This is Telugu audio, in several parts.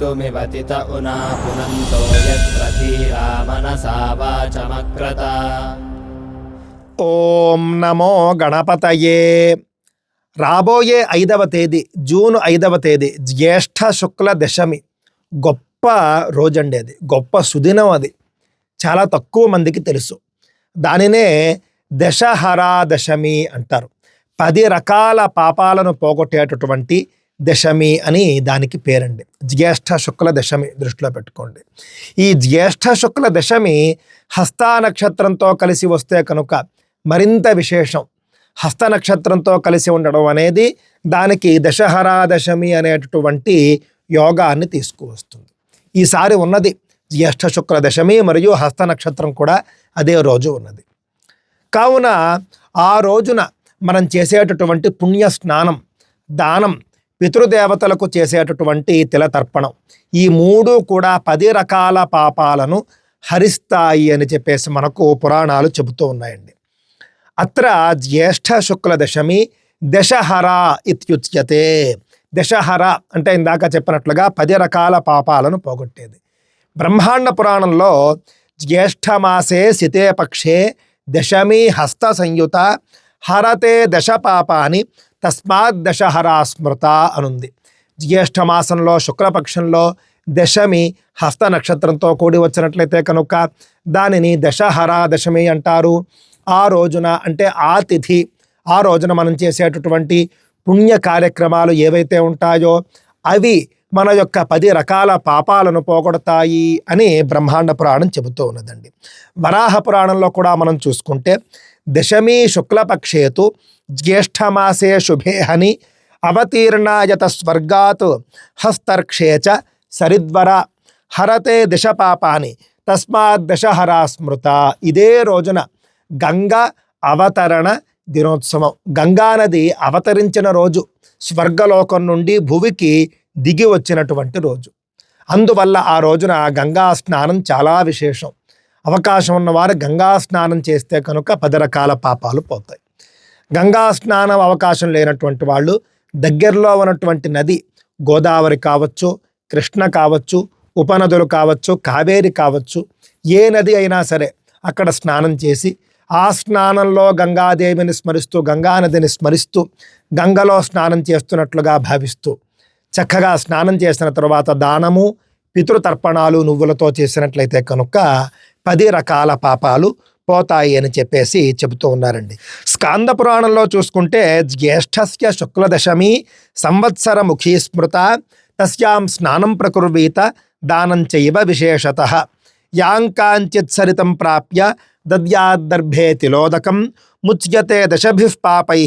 कर्तुमिवतित उना पुनन्तो यत्र धीरा मनसा वाचमक्रत ఓం నమో గణపతయే రాబోయే ఐదవ తేదీ జూన్ ఐదవ తేదీ జ్యేష్ఠ శుక్ల దశమి గొప్ప రోజండి అది గొప్ప సుదినం అది చాలా తక్కువ మందికి తెలుసు దానినే దశహరా దశమి అంటారు పది రకాల పాపాలను పోగొట్టేటటువంటి దశమి అని దానికి పేరండి. జ్యేష్ఠ శుక్ల దశమి దృష్టిలో పెట్టుకోండి. ఈ జ్యేష్ఠ శుక్ల దశమి హస్తా నక్షత్రంతో కలిసి వస్తే కనుక మరింత విశేషం. హస్త నక్షత్రంతో కలిసి ఉండడం అనేది దానికి దశహరా దశమి అనేటటువంటి యోగాన్ని తీసుకువస్తుంది. ఈసారి ఉన్నది జ్యేష్ఠ శుక్ల దశమి మరియు హస్త నక్షత్రం కూడా అదే రోజు ఉన్నది. కావున ఆ రోజున మనం చేసేటటువంటి పుణ్య స్నానం దానం పితృదేవతలకు చేసేటటువంటి తిలతర్పణం. ఈ మూడు కూడా పది రకాల పాపాలను హరిస్తాయి అని చెప్పేసి మనకు పురాణాలు చెబుతూ ఉన్నాయండి. అత్ర జ్యేష్ఠ శుక్ల దశమి దశహర ఇత్యుచ్యతే. దశహర అంటే ఇందాక చెప్పినట్లుగా పది రకాల పాపాలను పోగొట్టేది. బ్రహ్మాండ పురాణంలో జ్యేష్ఠమాసే సితే పక్షే దశమి హస్త సంయుత హరతే దశ పాపాని తస్మాత్ దశహరా స్మృత అనుంది. జ్యేష్ఠమాసంలో శుక్లపక్షంలో దశమి హస్త నక్షత్రంతో కూడి వచ్చినట్లయితే కనుక దానిని దశహరా దశమి అంటారు. ఆ రోజున అంటే ఆ తిథి ఆ రోజున మనం చేసేటటువంటి పుణ్య కార్యక్రమాలు ఏవైతే ఉంటాయో అవి మన యొక్క పది రకాల పాపాలను పోగొడతాయి అని బ్రహ్మాండ పురాణం చెబుతూ ఉన్నదండి. వరాహ పురాణంలో కూడా మనం చూసుకుంటే దశమీ శుక్లపక్షేతు జ్యేష్ఠమాసే శుభే హని అవతీర్ణాయత స్వర్గాత్ హస్తర్క్షే చ సరిద్వర హరతే దశ పాపాని తస్మాత్ దశహరా స్మృత ఇదే రోజున గంగ అవతరణ దినోత్సవం గంగా నది అవతరించిన రోజు స్వర్గలోకం నుండి భువికి దిగి వచ్చినటువంటి రోజు. అందువల్ల ఆ రోజున గంగా స్నానం చాలా విశేషం. అవకాశం ఉన్నవారు గంగా స్నానం చేస్తే కనుక పది రకాల పాపాలు పోతాయి. గంగా స్నానం అవకాశం లేనటువంటి వాళ్ళు దగ్గరలో ఉన్నటువంటి నది గోదావరి కావచ్చు కృష్ణ కావచ్చు ఉపనదులు కావచ్చు కావేరి కావచ్చు ఏ నది అయినా సరే అక్కడ స్నానం చేసి ఆ స్నానంలో గంగాదేవిని స్మరిస్తూ గంగానదిని స్మరిస్తూ గంగలో స్నానం చేస్తున్నట్లుగా భావిస్తూ చక్కగా స్నానం చేసిన తర్వాత దానము పితృతర్పణాలు నువ్వులతో చేసినట్లయితే కనుక పది రకాల పాపాలు పోతాయి అని చెప్పేసి చెబుతూ ఉన్నారండి. స్కాంద పురాణంలో చూసుకుంటే జ్యేష్ఠస్య శుక్లదశమి సంవత్సర ముఖీ స్మృత తస్యాం స్నానం ప్రకుర్వీత దానం చైవ విశేషత. యాంకాంచిత్ సరితం ప్రాప్య దద్యాద్దర్భే తిలోదకం ముచ్యతే దశభిః పాపై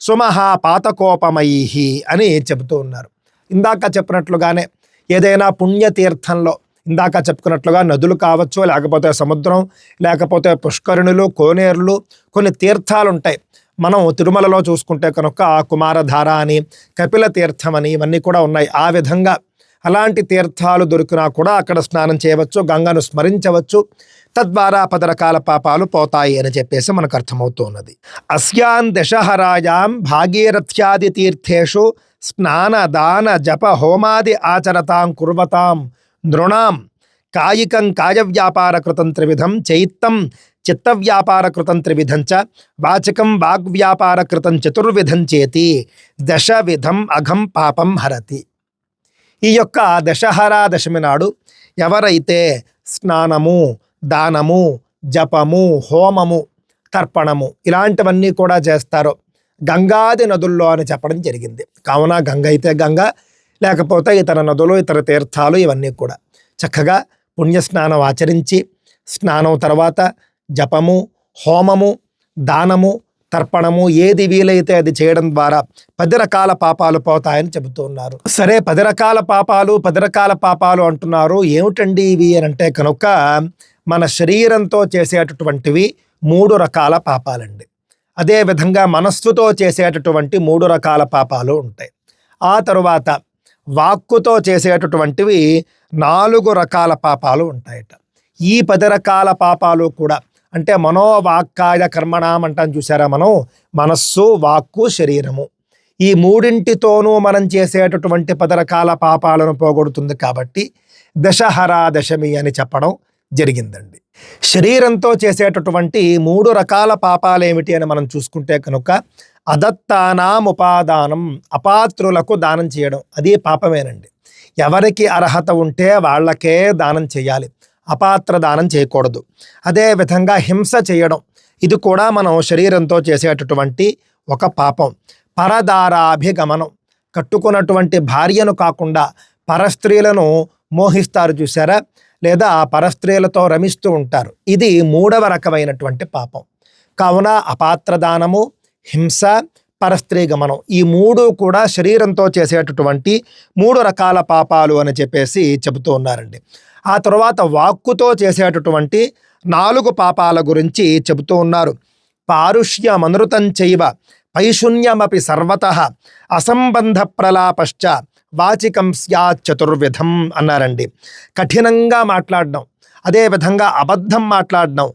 సుమహాపాతకోపమై అని చెబుతూ ఉన్నారు. ఇందాక చెప్పినట్లుగానే ఏదైనా పుణ్యతీర్థంలో ఇందాక చెప్పుకున్నట్లుగా నదులు కావచ్చు లేకపోతే సముద్రం లేకపోతే పుష్కరుణులు కోనేరులు కొన్ని తీర్థాలు ఉంటాయి మనం తిరుమలలో చూసుకుంటే కనుక కుమారధార అని కపిల తీర్థం అని ఇవన్నీ కూడా ఉన్నాయి. ఆ విధంగా అలాంటి తీర్థాలు దొరికినా కూడా అక్కడ స్నానం చేయవచ్చు గంగను స్మరించవచ్చు. తద్వారా పది రకాల పాపాలు పోతాయి అని చెప్పేసి మనకు అర్థమవుతున్నది. అస్యాన్ దశహరాయాం భాగీరథ్యాది తీర్థేషు స్నాన దాన జప హోమాది ఆచరతాం కుర్వతాం. నృణాం కాయికం కాయవ్యాపారకృతం త్రివిధం చైత్తం చిత్తవ్యాపారకృతం త్రివిధం చ వాచకం వాగ్వ్యాపారకృతం చతుర్విధం చేతి దశవిధం అఘం పాపం హరతి. ఈ యొక్క దశహరా దశమి నాడు ఎవరైతే స్నానము దానము జపము హోమము తర్పణము ఇలాంటివన్నీ కూడా చేస్తారో గంగాది నదుల్లో అని చెప్పడం జరిగింది. కావున గంగ అయితే గంగ లేకపోతే ఇతర నదులు ఇతర తీర్థాలు ఇవన్నీ కూడా. చక్కగా పుణ్యస్నానం ఆచరించి స్నానం తర్వాత జపము హోమము దానము తర్పణము ఏది వీలైతే అది చేయడం ద్వారా పది రకాల పాపాలు పోతాయని చెబుతూ ఉన్నారు. సరే పది రకాల పాపాలు పది రకాల పాపాలు అంటున్నారు. ఏమిటండి ఇవి అని అంటే కనుక మన శరీరంతో చేసేటటువంటివి మూడు రకాల పాపాలండి. అదేవిధంగా మనస్సుతో చేసేటటువంటి మూడు రకాల పాపాలు ఉంటాయి. ఆ తరువాత వాక్కుతో చేసేటటువంటివి నాలుగు రకాల పాపాలు ఉంటాయట. ఈ పది రకాల పాపాలు కూడా అంటే మనోవాక్కాయ కర్మణం అంటాం చూసారా మనం? మనస్సు వాక్కు శరీరము. ఈ మూడింటితోనూ మనం చేసేటటువంటి పది రకాల పాపాలను పోగొడుతుంది కాబట్టి దశహరా దశమి అని చెప్పడం జరిగిందండి. శరీరంతో చేసేటటువంటి మూడు రకాల పాపాలు ఏమిటి అని మనం చూసుకుంటే కనుక అదత్తానాముపాదానం అపాత్రులకు దానం చేయడం అది పాపమేనండి. ఎవరికి అర్హత ఉంటే వాళ్ళకే దానం చేయాలి. అపాత్ర దానం చేయకూడదు. అదే విధంగా హింస చేయడం ఇది కూడా మనం శరీరంతో చేసేటటువంటి ఒక పాపం. పరదారాభిగమనం కట్టుకున్నటువంటి భార్యను కాకుండా పరస్త్రీలను మోహిస్తారు చూసారా? లేదా పరస్త్రీలతో రమిస్తూ ఉంటారు. ఇది మూడవ రకమైనటువంటి పాపం. కావున అపాత్ర దానము హింస పరస్త్రీ గమనం ఈ మూడు కూడా శరీరంతో చేసేటటువంటి మూడు రకాల పాపాలు అని చెప్పేసి చెబుతూ ఉన్నారండి. ఆ తర్వాత వాక్కుతో చేసేటటువంటి నాలుగు పాపాల గురించి చెబుతూ ఉన్నారు. పారుష్యమనృతం చైవ పైశూన్యమపి సర్వత అసంబంధ ప్రలాపశ్చ వాచికం స్యాత్ చతుర్విధం అన్నారండి. కఠినంగా మాట్లాడడం అదేవిధంగా అబద్ధం మాట్లాడడం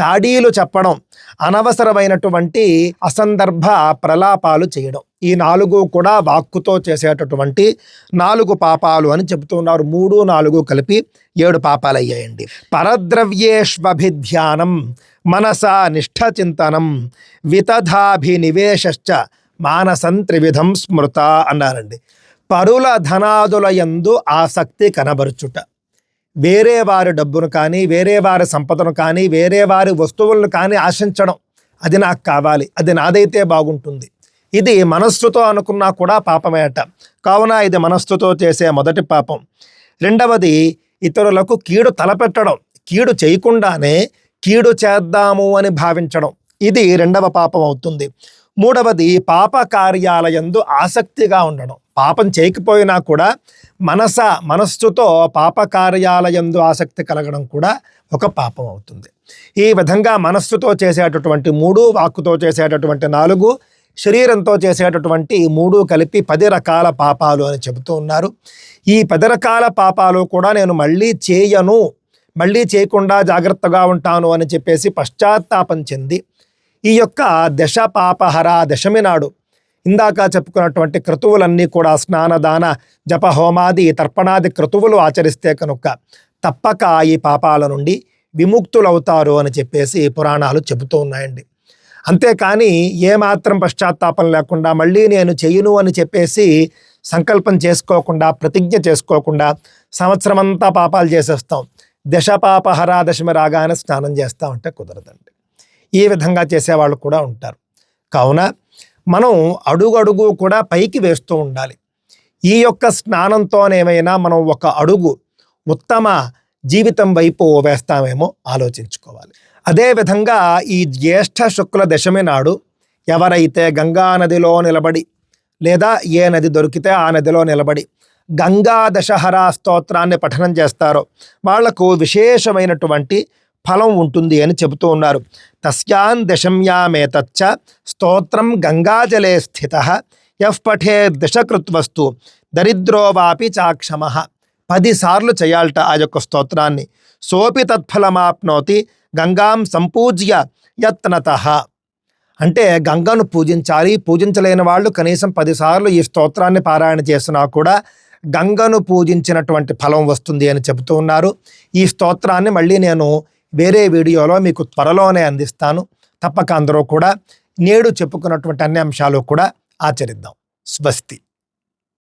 చాడీలు చెప్పడం అనవసరమైనటువంటి అసందర్భ ప్రలాపాలు చేయడం. ఈ నాలుగు కూడా వాక్కుతో చేసేటటువంటి నాలుగు పాపాలు అని చెబుతున్నారు. మూడు నాలుగు కలిపి ఏడు పాపాలు అయ్యాయండి పరద్రవ్యేష్వభిధ్యానం మనస నిష్ఠచింతనం వితధాభినివేశ్చ మానసం త్రివిధం స్మృత అన్నారండి. పరుల ధనాదుల యందు ఆసక్తి కనబరుచుట. వేరే వారి డబ్బును కానీ వేరే వారి సంపదను కానీ వేరే వారి వస్తువులను కానీ ఆశించడం. అది నాకు కావాలి. అది నాదైతే బాగుంటుంది. ఇది మనస్సుతో అనుకున్నా కూడా పాపమేట. కావున ఇది మనస్సుతో చేసే మొదటి పాపం. రెండవది ఇతరులకు కీడు తలపెట్టడం. కీడు చేయకుండానే కీడు చేద్దాము అని భావించడం. ఇది రెండవ పాపం అవుతుంది. మూడవది పాప కార్యాలయందు ఆసక్తిగా ఉండడం. పాపం చేయకపోయినా కూడా మనస మనస్సుతో పాపకార్యాలయందు ఆసక్తి కలగడం కూడా ఒక పాపం అవుతుంది. ఈ విధంగా మనస్సుతో చేసేటటువంటి మూడు వాక్కుతో చేసేటటువంటి నాలుగు శరీరంతో చేసేటటువంటి మూడు కలిపి పది రకాల పాపాలు అని చెబుతూ ఉన్నారు. ఈ పది రకాల పాపాలు కూడా నేను మళ్ళీ చేయను మళ్ళీ చేయకుండా జాగ్రత్తగా ఉంటాను అని చెప్పేసి పశ్చాత్తాపం చెంది ఈ యొక్క దశ పాపహర దశమి నాడు ఇందాక చెప్పుకున్నటువంటి క్రతువులన్నీ కూడా స్నానదాన జప హోమాది తర్పణాది క్రతువులు ఆచరిస్తే కనుక తప్పక ఈ పాపాల నుండి విముక్తులవుతారు అని చెప్పేసి పురాణాలు చెబుతూ ఉన్నాయండి. అంతేకాని ఏమాత్రం పశ్చాత్తాపం లేకుండా మళ్ళీ నేను చెయ్యను అని చెప్పేసి సంకల్పం చేసుకోకుండా ప్రతిజ్ఞ చేసుకోకుండా సంవత్సరమంతా పాపాలు చేసేస్తాం. దశ పాపహరా దశమి రాగానే స్నానం చేస్తామంటే కుదరదండి. ఈ విధంగా చేసేవాళ్ళు కూడా ఉంటారు. కావున మనం అడుగడుగు కూడా పైకి వేస్తూ ఉండాలి. ఈ యొక్క స్నానంతోనేమైనా మనం ఒక అడుగు ఉత్తమ జీవితం వైపు వేస్తామేమో ఆలోచించుకోవాలి. అదేవిధంగా ఈ జ్యేష్ఠ శుక్ల దశమి నాడు ఎవరైతే గంగా నదిలో నిలబడి లేదా ఏ నది దొరికితే ఆ నదిలో నిలబడి గంగా దశహరా స్తోత్రాన్ని పఠనం చేస్తారో వాళ్ళకు విశేషమైనటువంటి ఫలం ఉంటుంది అని చెబుతూ ఉన్నారు. తస్యాన్ దశమ్యామేతచ్చ స్తోత్రం గంగాజలే స్థిత ఎఫ్ పఠే దశకృత్వస్తు దరిద్రోవాపి చాక్షమ. పదిసార్లు చేయాలట ఆ యొక్క స్తోత్రాన్ని. సోపి తత్ఫలమాప్నోతి గంగాం సంపూజ్య యత్నత. అంటే గంగను పూజించాలి పూజించలేని వాళ్ళు కనీసం పదిసార్లు ఈ స్తోత్రాన్ని పారాయణ చేసినా కూడా గంగను పూజించినటువంటి ఫలం వస్తుంది అని చెబుతూ ఉన్నారు. ఈ స్తోత్రాన్ని మళ్ళీ నేను వేరే వీడియోలో మీకు త్వరలోనే అందిస్తాను. తప్పక అందరూ కూడా నేడు చెప్పుకున్నటువంటి అన్ని అంశాలు కూడా ఆచరిద్దాం. స్వస్తి.